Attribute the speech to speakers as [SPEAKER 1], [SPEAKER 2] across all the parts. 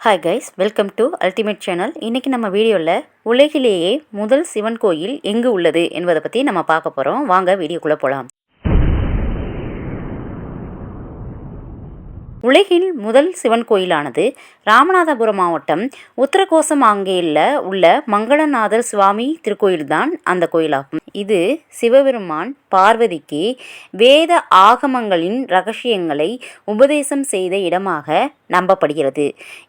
[SPEAKER 1] Hi guys welcome to ultimate channel இன்றைக்கி நம்ம வீடியோவில் உலகிலேயே முதல் சிவன் கோயில் எங்கு உள்ளது என்பதை பற்றி நம்ம பார்க்க போகிறோம் வாங்க வீடியோக்குள்ளே போகலாம் உலகின் முதல் சிவன் கோயிலானது ராமநாதபுரம் மாவட்டம் உத்தரகோசமாங்கேயில் உள்ள மங்களநாதர் சுவாமி திருக்கோயில்தான் அந்த கோயிலாகும். இது சிவபெருமான் பார்வதிக்கு வேத ஆகமங்களின் ரகசியங்களை உபதேசம் செய்த இடமாக நம்பப்படுகிறது.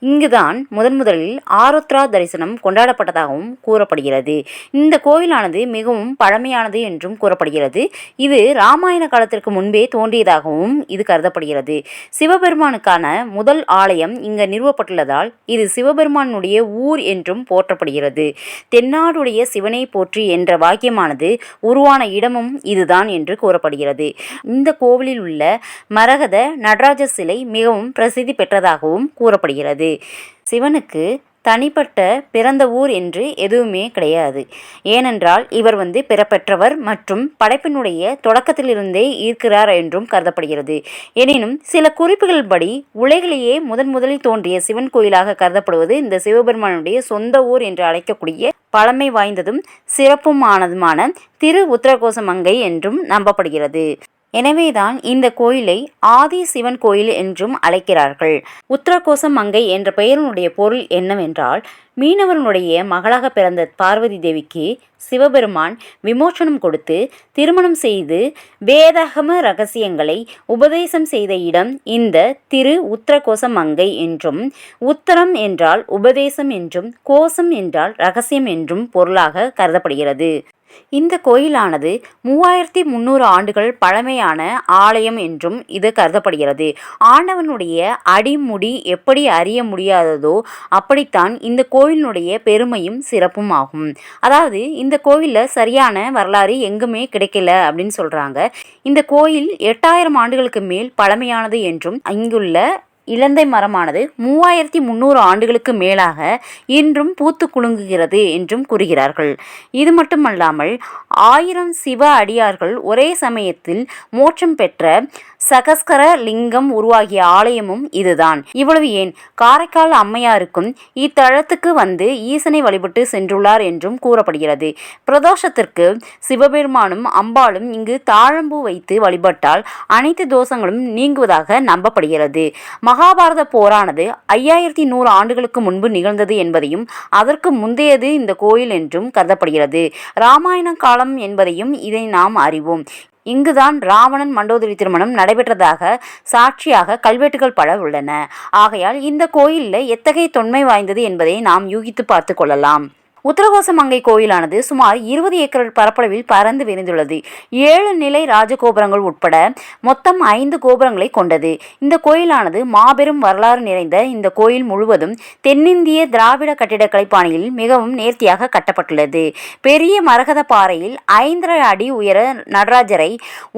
[SPEAKER 1] இங்குதான் முதன் முதலில் ஆருத்ரா தரிசனம் கொண்டாடப்பட்டதாகவும் கூறப்படுகிறது. இந்த கோவிலானது மிகவும் பழமையானது என்றும் கூறப்படுகிறது. இது ராமாயண காலத்திற்கு முன்பே தோன்றியதாகவும் இது கருதப்படுகிறது. சிவபெருமானுக்கான முதல் ஆலயம் இங்கு நிறுவப்பட்டுள்ளதால் இது சிவபெருமானுடைய ஊர் என்றும் போற்றப்படுகிறது. தென்னாடுடைய சிவனை போற்றி என்ற வாக்கியமானது உருவான இடமும் இது இதுதான் என்று கூறப்படுகிறது. இந்த கோவிலில் உள்ள மரகத நடராஜ சிலை மிகவும் பிரசித்தி பெற்றதாகவும் கூறப்படுகிறது. சிவனுக்கு தனிப்பட்ட பிறந்த ஊர் என்று எதுவுமே கிடையாது. ஏனென்றால் இவர் வந்து பிறப்பெற்றவர் மற்றும் படைப்பினுடைய தொடக்கத்திலிருந்தே ஈர்க்கிறார் என்றும் கருதப்படுகிறது. எனினும் சில குறிப்புகள் படி உலகிலேயே முதன் முதலில் தோன்றிய சிவன் கோயிலாக கருதப்படுவது இந்த சிவபெருமானுடைய சொந்த ஊர் என்று அழைக்கக்கூடிய பழமை வாய்ந்ததும் சிறப்புமானதுமான திரு உத்தரகோசமங்கை என்றும் நம்பப்படுகிறது. எனவேதான் இந்த கோயிலை ஆதி சிவன் கோயில் என்றும் அழைக்கிறார்கள். உத்தரகோசம் மங்கை என்ற பெயரினுடைய பொருள் என்னவென்றால் மீனவனுடைய மகளாக பிறந்த பார்வதி தேவிக்கு சிவபெருமான் விமோச்சனம் கொடுத்து திருமணம் செய்து வேதகம ரகசியங்களை உபதேசம் செய்த இடம் இந்த திரு உத்தரகோசம் மங்கை என்றும் உத்தரம் என்றால் உபதேசம் என்றும் கோசம் என்றால் ரகசியம் என்றும் பொருளாக கருதப்படுகிறது. இந்த கோயிலானது மூவாயிரத்தி முந்நூறு ஆண்டுகள் பழமையான ஆலயம் என்றும் இது கருதப்படுகிறது. ஆண்டவனுடைய அடிமுடி எப்படி அறிய முடியாததோ அப்படித்தான் இந்த கோயிலினுடைய பெருமையும் சிறப்பும் ஆகும். அதாவது இந்த கோயிலில் சரியான வரலாறு எங்குமே கிடைக்கல அப்படின்னு சொல்கிறாங்க இந்த கோயில் எட்டாயிரம் ஆண்டுகளுக்கு மேல் பழமையானது என்றும் இங்குள்ள இலந்தை மரமானது மூவாயிரத்தி முந்நூறு ஆண்டுகளுக்கு மேலாக இன்றும் பூத்து குலுங்குகிறது என்றும் கூறுகிறார்கள். இது மட்டுமல்லாமல் ஆயிரம் சிவ அடியார்கள் ஒரே சமயத்தில் மோட்சம் பெற்ற சகஸ்கர லிங்கம் உருவாகிய ஆலயமும் இதுதான். இவ்வளவு ஏன்? காரைக்கால் அம்மையாருக்கும் இத்தலத்துக்கு வந்து ஈசனை வழிபட்டு சென்றுள்ளார் என்றும் கூறப்படுகிறது. பிரதோஷத்திற்கு சிவபெருமானும் அம்பாளும் இங்கு தாழம்பூ வைத்து வழிபட்டால் அனைத்து தோஷங்களும் நீங்குவதாக நம்பப்படுகிறது. மகாபாரத போரானது ஐயாயிரத்தி நூறு ஆண்டுகளுக்கு முன்பு நிகழ்ந்தது என்பதையும் அதற்கு முந்தையது இந்த கோயில் என்றும் கருதப்படுகிறது. ராமாயண காலம் என்பதையும் இதை நாம் அறிவோம். இங்குதான் ராவணன் மண்டோதரி திருமணம் நடைபெற்றதாக சாட்சியாக கல்வெட்டுகள் பல உள்ளன. ஆகையால் இந்த கோயிலில் எத்தகைய தொன்மை வாய்ந்தது என்பதை நாம் யூகித்து பார்த்து கொள்ளலாம். உத்தரகோசமங்கை கோயிலானது சுமார் இருபது ஏக்கர் பரப்பளவில் பறந்து விரிந்துள்ளது. ஏழு நிலை ராஜகோபுரங்கள் உட்பட மொத்தம் ஐந்து கோபுரங்களை கொண்டது. இந்த கோயிலானது மாபெரும் வரலாறு நிறைந்த இந்த கோயில் முழுவதும் தென்னிந்திய திராவிட கட்டிடக்கலை பாணியில் மிகவும் நேர்த்தியாக கட்டப்பட்டுள்ளது. பெரிய மரகத பாறையில் ஐந்தரை அடி உயர நடராஜரை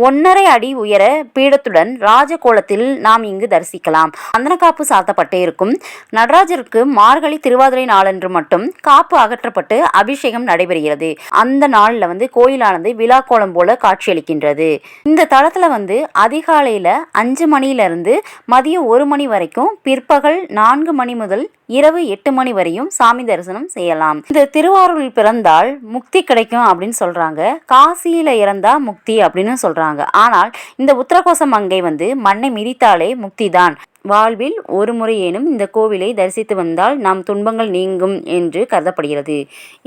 [SPEAKER 1] ஒன்னரை அடி உயர பீடத்துடன் ராஜகோலத்தில் நாம் இங்கு தரிசிக்கலாம். அந்தனக்காப்பு சாத்தப்பட்டு இருக்கும் நடராஜருக்கு மார்கழி திருவாதிரை நாளன்று மட்டும் காப்பு அகற்ற மாற்றப்பட்டு அபிஷேகம் நடைபெறுகிறது. அந்த நாளில் வந்து கோயிலானது விழா கோலம் போல காட்சியளிக்கின்றது. இந்த தளத்தில் வந்து அதிகாலையில் அஞ்சு மணியிலிருந்து மதியம் ஒரு மணி வரைக்கும் பிற்பகல் நான்கு மணி முதல் இரவு எட்டு மணி வரையும் சாமி தரிசனம் செய்யலாம். இந்த திருவாரூரில் பிறந்தால் முக்தி கிடைக்கும் அப்படின்னு சொல்றாங்க. காசியில இறந்தா முக்தி அப்படின்னு சொல்றாங்க. ஆனால் இந்த உத்தரகோசம் மங்கை வந்து மண்ணை மிதித்தாலே முக்தி தான். வாழ்வில் ஒரு முறையேனும் இந்த கோவிலை தரிசித்து வந்தால் நாம் துன்பங்கள் நீங்கும் என்று கருதப்படுகிறது.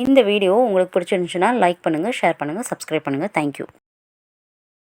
[SPEAKER 1] இந்த வீடியோ உங்களுக்கு பிடிச்சிருந்துச்சுன்னா லைக் பண்ணுங்கள் ஷேர் பண்ணுங்கள் சப்ஸ்கிரைப் பண்ணுங்கள் தேங்க்யூ